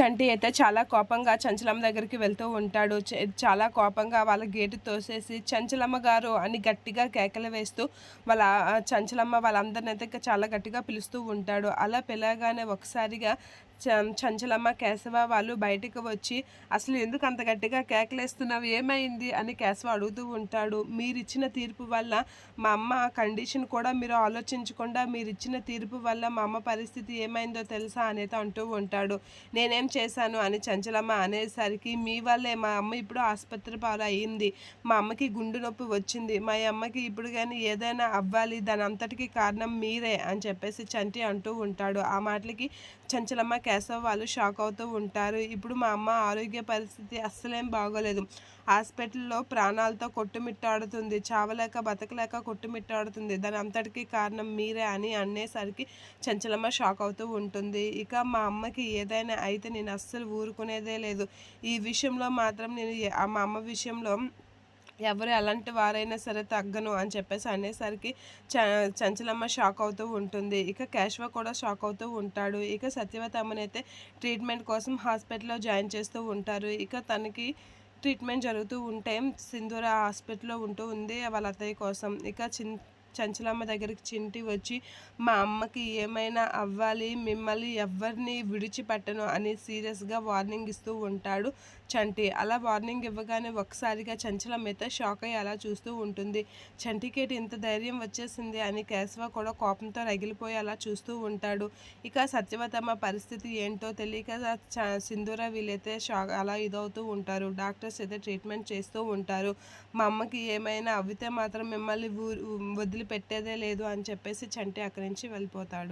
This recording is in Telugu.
చంటి అయితే చాలా కోపంగా చంచలమ్మ దగ్గరికి వెళ్తూ ఉంటాడు. చ- చాలా కోపంగా వాళ్ళ గేటు తోసేసి చంచలమ్మ గారు అని గట్టిగా కేకలు వేస్తూ వాళ్ళ చంచలమ్మ వాళ్ళందరిని అయితే చాలా గట్టిగా పిలుస్తూ ఉంటాడు. అలా పిలగానే ఒకసారిగా చంచలమ్మ కేశవ వాళ్ళు బయటకు వచ్చి అసలు ఎందుకు అంత గట్టిగా కేకలేస్తున్నావు ఏమైంది? అని కేశవ అడుగుతూ ఉంటాడు. మీరిచ్చిన తీర్పు వల్ల మా అమ్మ కండిషన్ కూడా మీరు ఆలోచించకుండా మీరు ఇచ్చిన తీర్పు వల్ల మా అమ్మ పరిస్థితి ఏమైందో తెలుసా? అనేది అంటూ ఉంటాడు. నేనేం చేశాను అని చంచలమ్మ అనేసరికి మీ వల్లే మా అమ్మ ఇప్పుడు ఆసుపత్రి పాలు అయింది మా అమ్మకి గుండె నొప్పి వచ్చింది. మా అమ్మకి ఇప్పుడు కానీ ఏదైనా అవ్వాలి. దాని అంతటికి కారణం మీరే అని చెప్పేసి చంటి అంటూ ఉంటాడు. ఆ మాటలకి చంచలమ్మ కేశవ్ వాళ్ళు షాక్ అవుతూ ఉంటారు. ఇప్పుడు మా అమ్మ ఆరోగ్య పరిస్థితి అస్సలేం బాగోలేదు. హాస్పిటల్లో ప్రాణాలతో కొట్టుమిట్టాడుతుంది. చావలేక బతకలేక కొట్టుమిట్టాడుతుంది. దాని అంతటికీ కారణం మీరే అని అనేసరికి చంచలమ్మ షాక్ అవుతూ ఉంటుంది. ఇక మా అమ్మకి ఏదైనా అయితే నేను అస్సలు ఊరుకునేదే లేదు. ఈ విషయంలో మాత్రం నేను మా అమ్మ విషయంలో ఎవరు ఎలాంటి వారైనా సరే తగ్గను అని చెప్పేసి అనేసరికి చ చంచలమ్మ షాక్ అవుతూ ఉంటుంది. ఇక కేశవ కూడా షాక్ అవుతూ ఉంటాడు. ఇక సత్యవతి అమ్మనైతే ట్రీట్మెంట్ కోసం హాస్పిటల్లో జాయిన్ చేస్తూ ఉంటారు. ఇక తనకి ట్రీట్మెంట్ జరుగుతూ ఉంటే సింధూర హాస్పిటల్లో ఉంటూ ఉంది వాళ్ళ అత్తయ్య కోసం. ఇక చిన్ చంచలమ్మ దగ్గరికి చింటి వచ్చి మా అమ్మకి ఏమైనా అవ్వాలి? మిమ్మల్ని ఎవరిని విడిచిపెట్టను అని సీరియస్గా వార్నింగ్ ఇస్తూ ఉంటాడు చంటి. అలా వార్నింగ్ ఇవ్వగానే ఒకసారిగా చంచలమ్మ అయితే షాక్ అయ్యి అలా చూస్తూ ఉంటుంది. చంటికేటి ఇంత ధైర్యం వచ్చేసింది? అని కేశవ కూడా కోపంతో రగిలిపోయి అలా చూస్తూ ఉంటాడు. ఇక సత్యవతమ్మ పరిస్థితి ఏంటో తెలియక చ- సింధూర వీలైతే షాక్ అలా ఇదవుతూ ఉంటారు. డాక్టర్స్ అయితే ట్రీట్మెంట్ చేస్తూ ఉంటారు. మా అమ్మకి ఏమైనా అవ్వితే మాత్రం మిమ్మల్ని ఊరు వదిలిపెట్టేదే లేదు అని చెప్పేసి చంటి అక్కడి నుంచి వెళ్ళిపోతాడు.